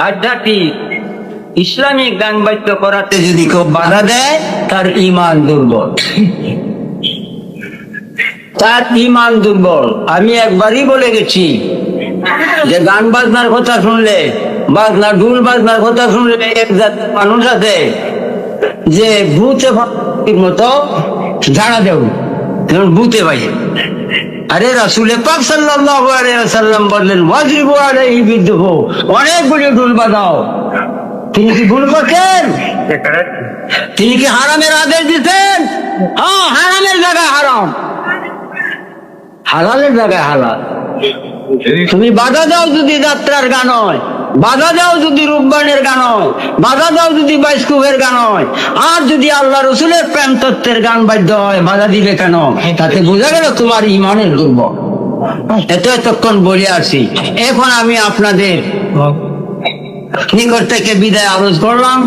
আধ্যাত্মিক ইসলামিক গান বাদ্য করাতে যদি কেউ বাধা দেয়, তার ইমান দুর্বল। তার ইমান দুর্বল। আমি একবারই বলে গেছি যে গান বাজনার কথা শুনলে বাজনা, ঢুল বাজনার কথা শুনলে এক জাতের মানুষ আছে যে ভূতে মতো ঝাড়া দেব ভূতে বাইরে আরে রাসুলে পাক সাল্লাল্লাহু আলাইহি ওয়াসাল্লাম বললেন, ওয়াজরিবু আলাইহি বিদ্যুহ অনেকগুলি ঢুল বাজাও তিনি কি ভুল করছেন তিনি কি হারামের আদেশ দিতেন? হ্যাঁ হারামের জায়গায় হারাম। হালালের জায়গায় হালাল। তুমি বাধা দাও যদি যাত্রার গান হয় বাধা দাও যদি রূপবানের গান হয় বাধা দাও যদি বাইস্কুবের গান হয় আর যদি আল্লাহ রসুলের প্রেম তত্ত্বের গান বাদ্য হয় বাধা দিবে কেন? তাতে বোঝা গেল তোমার ইমানের দুর্বল। এত এতক্ষণ বলে আসি এখন আমি আপনাদের নিকট থেকে বিদায় আরোজ করলাম।